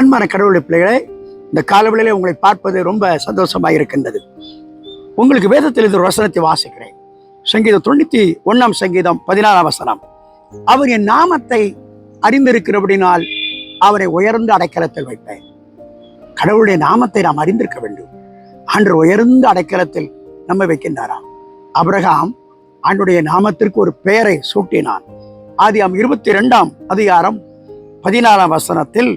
அன்பான கடவுளுடைய பிள்ளைகளே இந்த காலவெளியிலே உங்களை பார்ப்பது ரொம்ப சந்தோஷமாக இருக்கின்றது. உங்களுக்கு வேதத்தில் இது ஒரு வசனத்தை வாசிக்கிறேன். சங்கீதம் தொண்ணூத்தி ஒண்ணாம் சங்கீதம் பதினாறாம் வசனம். அவர் என் நாமத்தை அறிந்திருக்கிறபடினால் அவரை உயர்ந்த அடைக்கலத்தில் வைப்பேன். கடவுளுடைய நாமத்தை நாம் அறிந்திருக்க வேண்டும். அன்று உயர்ந்த அடைக்கலத்தில் நம்ம வைக்கின்றாராம் அபிரகாம் ஆண்டுடைய நாமத்திற்கு ஒரு பெயரை சூட்டினான். ஆதி அம் இருபத்தி ரெண்டாம் அதிகாரம் பதினாறாம் வசனத்தில்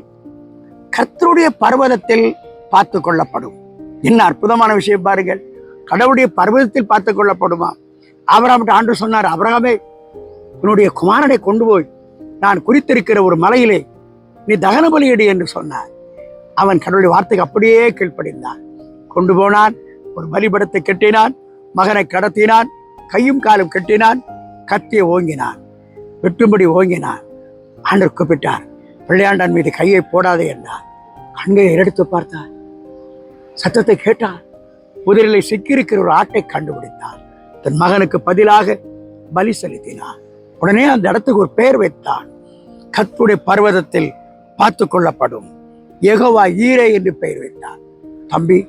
கர்த்தருடைய பர்வதத்தில் பார்த்து கொள்ளப்படும். என்ன அற்புதமான விஷயம் பாருங்கள். கடவுளுடைய பர்வதத்தில் பார்த்து கொள்ளப்படுமா? ஆபிரகாம் ஆண்டு சொன்னார் அவராமே உன்னுடைய குமாரனை கொண்டு போய் நான் குறித்திருக்கிற ஒரு மலையிலே நீ தகன பலியடி என்று சொன்னார். அவன் கடவுளுடைய வார்த்தைக்கு அப்படியே கீழ்ப்படிந்தான். கொண்டு போனான் ஒரு பலிபடத்தை கெட்டினான் மகனை கடத்தினான் கையும் காலும் கெட்டினான் கத்தியை ஓங்கினான் வெட்டும்படி ஓங்கினான். ஆண்டு கூப்பிட்டார் பிள்ளையாண்டான் மீது கையை போடாதே என்றார் கண்களை எடுத்து பார்த்தார் சத்தத்தை கேட்டார் புதிரிலை சிக்கியிருக்கிற ஒரு ஆட்டை கண்டுபிடித்தார் தன் மகனுக்கு பதிலாக பலி செலுத்தினார் உடனே அந்த இடத்துக்கு ஒரு பெயர் வைத்தான். கத்துடைய பர்வதத்தில் பார்த்து கொள்ளப்படும் எகோவா ஈரே என்று பெயர் வைத்தார் தம்பி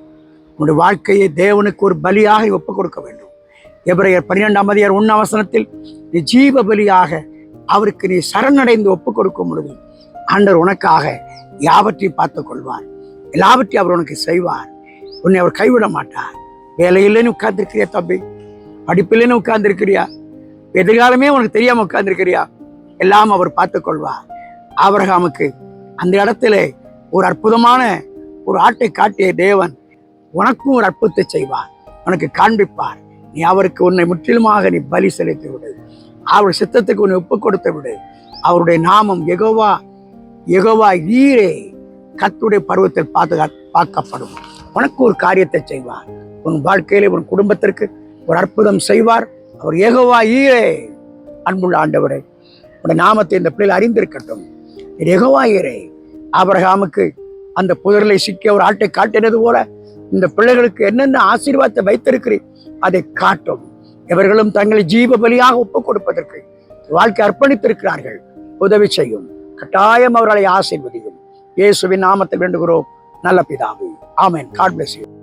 உன்னுடைய வாழ்க்கையை தேவனுக்கு ஒரு பலியாக ஒப்பு கொடுக்க வேண்டும். எபிரையர் பன்னிரெண்டாம் அதிகார் உண்ண அவசரத்தில் நீ ஜீவ பலியாக அவருக்கு நீ சரணடைந்து ஒப்பு கொடுக்கும் பொழுது ஆண்டவர் உனக்காக யாவற்றையும் பார்த்து கொள்வார் எல்லாவற்றையும் அவர் உனக்கு செய்வார். உன்னை அவர் கைவிட மாட்டார். வேலையில்லைன்னு உட்கார்ந்துருக்கிறியா தம்பி? படிப்பில்லைன்னு உட்கார்ந்துருக்கிறியா? எதிர்காலமே உனக்கு தெரியாமல் உட்கார்ந்துருக்கிறியா? எல்லாம் அவர் பார்த்து கொள்வார் ஆபிரகாமுக்கு அந்த இடத்துல ஒரு அற்புதமான ஒரு ஆட்டை காட்டிய தேவன் உனக்கும் ஒரு அற்புதத்தை செய்வார். உனக்கு காண்பிப்பார். நீ அவருக்கு உன்னை முற்றிலுமாக நீ பலி செலுத்தி விடு. அவர் சித்தத்துக்கு உன்னை ஒப்பு கொடுத்து விடு. அவருடைய நாமம் எகோவா எகோவா ஈரே கத்துடைய பருவத்தில் பாதுகா பார்க்கப்படும். உனக்கு ஒரு காரியத்தை செய்வார். உன் வாழ்க்கையிலே உன் குடும்பத்திற்கு ஒரு அற்புதம் செய்வார். அவர் ஏகவா ஈரே அன்புள்ள ஆண்டவரே உடைய நாமத்தை இந்த பிள்ளைகள் அறிந்திருக்கட்டும். எகோவா ஈரே ஆபரகாமுக்கு அந்த புதரிலை சிக்கிய ஒரு ஆட்டை காட்டினது போல இந்த பிள்ளைகளுக்கு என்னென்ன ஆசீர்வாதத்தை வைத்திருக்கிறேன் அதை காட்டும். இவர்களும் தங்களை ஜீவ பலியாக ஒப்புக் கொடுப்பதற்கு வாழ்க்கை அர்ப்பணித்திருக்கிறார்கள். உதவி செய்யும். கட்டாயம் அவர்களை ஆசீர்வதியும். இயேசுவின் நாமத்தை வேண்டுகிறோம். நல்ல பிதாவே. ஆமேன். God bless you